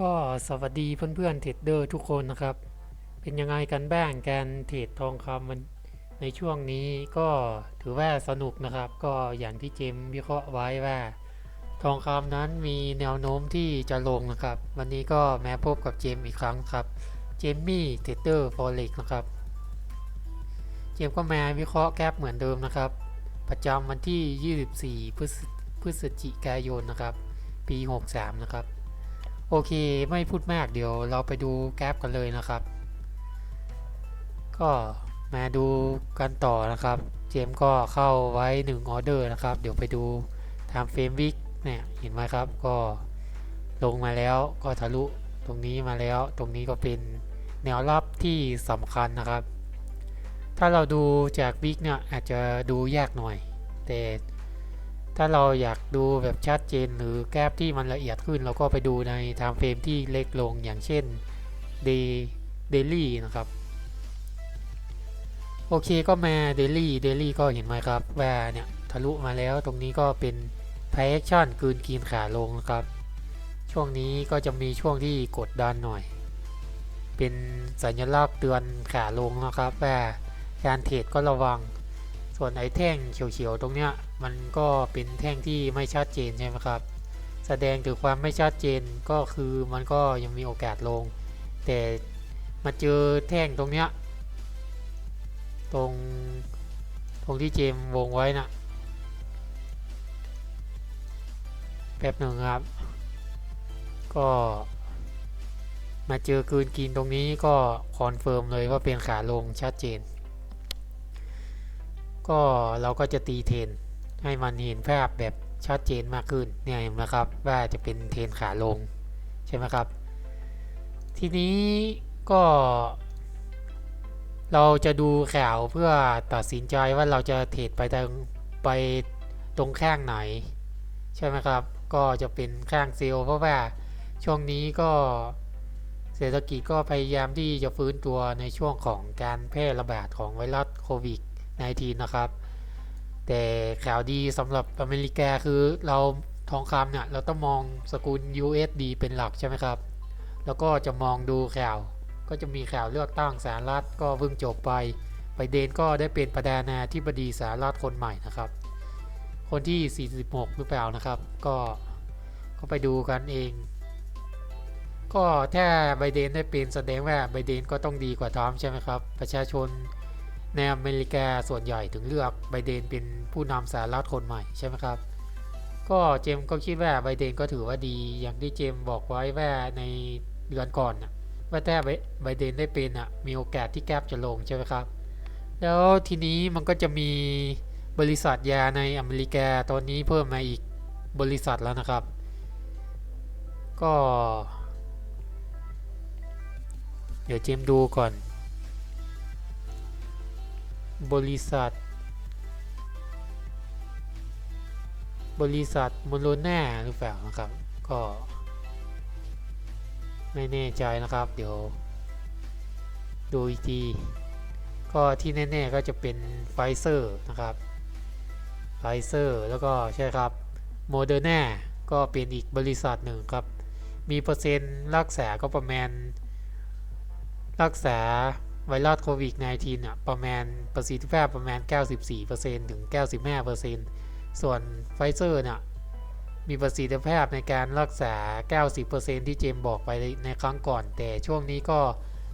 ก็สวัสดีเพื่อนๆเทรดเดอร์ทุกคนนะครับ เป็นยังไงกันบ้างการเทรดทองคำมันในช่วงนี้ก็ถือว่าสนุกนะครับ ก็อย่างที่เจมวิเคราะห์ไว้ว่า ทองคำนั้นมีแนวโน้มที่จะลงนะครับ วันนี้ก็แม้พบกับเจมอีกครั้งครับเจมมี่เทรดเดอร์ฟอเร็กนะครับ เจมก็มาวิเคราะห์แกลบเหมือนเดิมนะครับ ประจำวันที่ 24 พฤศจิกายนนะครับ ปี 63 นะครับ โอเคไม่พูดมากเดี๋ยวเราไปดูแกราฟกันเลยนะครับ ก็มาดูกันต่อนะครับ เจมก็เข้าไว้1ออเดอร์นะครับ เดี๋ยวไปดู time frame week เนี่ยเห็นไหมครับก็ลงมาแล้วก็ทะลุตรงนี้มาแล้วตรงนี้ก็เป็นแนวรับที่สำคัญนะครับ ถ้าเราดูจากวิกเนี่ยอาจจะดูยากหน่อย แต่ ถ้าเราอยากดูแบบชัดเจนหรือแกราฟที่มันละเอียดขึ้น เราก็ไปดูใน time frame ที่เล็กลงอย่างเช่น day daily นะครับ โอเคก็มา daily daily ก็เห็นไหมครับ ว่าเนี่ยทะลุมาแล้วตรงนี้ก็เป็น price action คืนกินขาลงนะครับ ช่วงนี้ก็จะมีช่วงที่กดดันหน่อย เป็นสัญลักษณ์เตือนขาลงนะครับว่าการเทรดก็ระวัง ส่วนไอ้แท่งเขียวๆตรงเนี้ย มันก็เป็นแท่งที่ไม่ชัดเจนใช่ไหมครับ แสดงถึงความไม่ชัดเจนก็คือมันก็ยังมีโอกาสลง แต่มาเจอแท่งตรงเนี้ยตรงตรงที่เจมวงไว้นะแป๊บหนึ่งครับ ก็มาเจอกลืนกินตรงนี้ก็คอนเฟิร์มเลยว่าเป็นขาลงชัดเจน ก็เราก็จะตีเทรน ให้มันเห็นภาพแบบชัดเจนมากขึ้นเนี่ยเห็นไหมครับว่าจะเป็นเทนขาลงใช่ไหมครับ ทีนี้ก็ เราจะดูข่าวเพื่อตัดสินใจว่าเราจะเทรดไปทางไปตรงข้างไหน ใช่ไหมครับ ก็จะเป็นข้างเซลล์เพราะว่าช่วงนี้ก็เศรษฐกิจก็พยายามที่จะฟื้นตัวในช่วงของการแพร่ระบาดของไวรัสโควิด -19 นะครับ แต่ข่าวดีสำหรับอเมริกาคือเราทองคำเนี่ยเราต้องมองสกุล USD เป็นหลักใช่ไหมครับ แล้วก็จะมองดูข่าว ก็จะมีข่าวเลือกตั้งสหรัฐก็เพิ่งจบไป ไปเดนก็ได้เป็นประธานาธิบดีสหรัฐคนใหม่นะครับ คนที่ 46 หรือเปล่านะครับ ก็ก็ไปดูกันเอง ก็ถ้าไบเดนได้เป็นแสดงว่าไบเดนก็ต้องดีกว่าทรัมป์ใช่ไหมครับ ประชาชน ในอเมริกาส่วนใหญ่ถึงเลือกไบเดนเป็นผู้นำสหรัฐคนใหม่ใช่ไหมครับ ก็เจมก็คิดว่าไบเดนก็ถือว่าดีอย่างที่เจมบอกไว้ว่าในเดือนก่อนน่ะว่าถ้าไบเดนได้เป็นอะมีโอกาสที่แกลบจะลงใช่ไหมครับ แล้วทีนี้มันก็จะมีบริษัทยาในอเมริกาตอนนี้เพิ่มมาอีกบริษัทแล้วนะครับ ก็ เดี๋ยวเจมดูก่อน บริษัท บริษัทโมโลนาหรือเปล่านะครับ ก็ ไม่แน่ใจนะครับ เดี๋ยว ดูอีกที ก็ที่แน่ ๆ ก็จะเป็นไฟเซอร์นะครับไฟเซอร์แล้วก็ใช่ครับโมเดอร์นาก็เป็นอีกบริษัทหนึ่งครับ มีเปอร์เซ็นต์รักษาก็ประมาณรักษา ไวรัสโควิด -19 เนี่ยประมาณประสิทธิภาพประมาณ 94%ถึง 95%ส่วนไฟเซอร์เนี่ยมีประสิทธิภาพในการรักษา 90%ที่เจมบอกไปในครั้งก่อน แต่ช่วงนี้ก็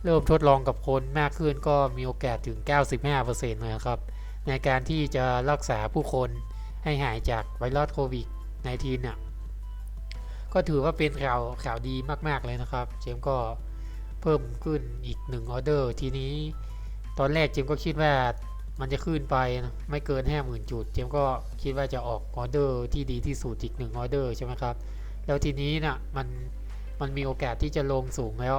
เริ่มทดลองกับคนมากขึ้นก็มีโอกาสถึง 95%เลยครับ ในการที่จะรักษาผู้คนให้หายจากไวรัสโควิด -19 เนี่ยก็ถือว่าเป็นข่าวข่าวดีมาก ๆ เลยนะครับ เจมก็ เพิ่มขึ้นอีก1ออเดอร์ทีนี้ ตอนแรกเจมก็คิดว่ามันจะขึ้นไปนะไม่เกิน 50,000 จุด เจมก็คิดว่าจะออกออเดอร์ที่ดีที่สุดอีก1ออเดอร์ใช่ไหมครับ แล้วทีนี้นะ่ะมันมันมีโอกาสที่จะลงสูงแล้ว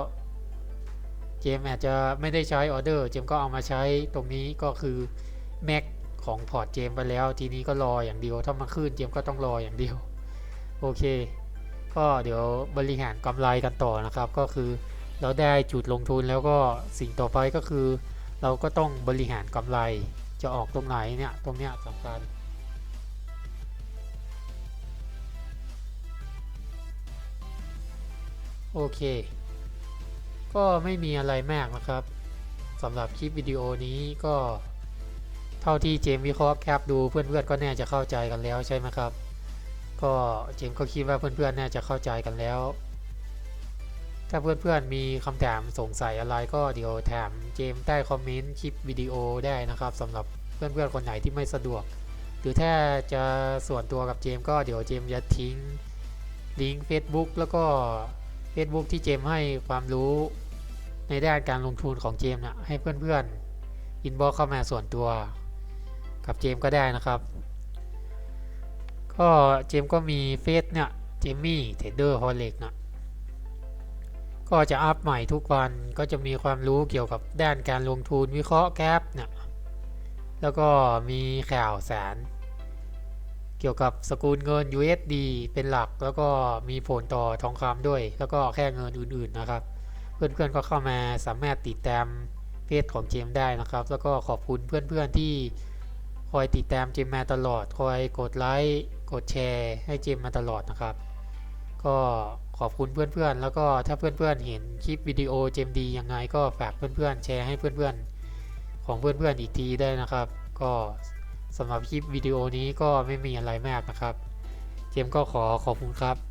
เจมอาจจะไม่ได้ใช้ออเดอร์ เจมก็เอามาใช้ตรงนี้ก็คือแม็กของพอร์ตเจมไปแล้วทีนี้ก็รออย่างเดียว ถ้ามันขึ้นเจมก็ต้องรออย่างเดียว โอเค ก็เดี๋ยวบริหารกำไรกันต่อนะครับก็คือ เราได้จุดลงทุนแล้วก็สิ่งต่อไปก็คือ เราก็ต้องบริหารกำไรจะออกตรงไหนเนี่ยตรงเนี้ยสำคัญโอเค ก็ไม่มีอะไรมากนะครับสำหรับคลิปวิดีโอนี้ก็เท่าที่เจมส์วิเคราะห์แคปดูเพื่อนๆก็น่าจะเข้าใจกันแล้วใช่ไหมครับ ก็เจมส์ก็คิดว่าเพื่อนๆน่าจะเข้าใจกันแล้ว ถ้าเพื่อนๆมีคำถามสงสัยอะไรก็เดี๋ยวถามเจมส์ใต้คอมเมนต์คลิปวิดีโอได้นะครับสำหรับเพื่อนๆคนไหนที่ไม่สะดวก หรือถ้าจะส่วนตัวกับเจมส์ก็เดี๋ยวเจมส์จะทิ้งลิงก์ Facebook แล้วก็ Facebook ที่เจมส์ให้ความรู้ในด้านการลงทุนของเจมส์นะให้เพื่อนๆอินบ็อกเข้ามาส่วนตัวกับเจมส์ก็ได้นะครับ ก็เจมส์ก็มีเฟซเนี่ยเจมี่เทรดเดอร์ฮอลเล็กนะ ก็จะอัพใหม่ทุกวันก็จะมีความรู้เกี่ยวกับด้านการลงทุนวิเคราะห์แกปเนี่ยแล้วก็มีข่าวสาร เกี่ยวกับสกุลเงิน USD เป็นหลัก แล้วก็มีผลต่อทองคำด้วย แล้วก็แค่เงินอื่นๆนะครับ เพื่อนๆก็เข้ามาสามารถติดตามเพจของเจมได้นะครับ แล้วก็ขอบคุณเพื่อนๆที่คอยติดตามเจมมาตลอด คอยกดไลค์กดแชร์ให้เจมมาตลอดนะครับ ก็ ขอบคุณเพื่อนๆ แล้วก็ถ้าเพื่อนๆ เห็นคลิปวิดีโอเจมดียังไงก็ฝากเพื่อนๆ แชร์ให้เพื่อนๆ ของเพื่อนๆ อีกทีได้นะครับ ก็สำหรับคลิปวิดีโอนี้ก็ไม่มีอะไรมากนะครับ เจมก็ขอขอบคุณครับ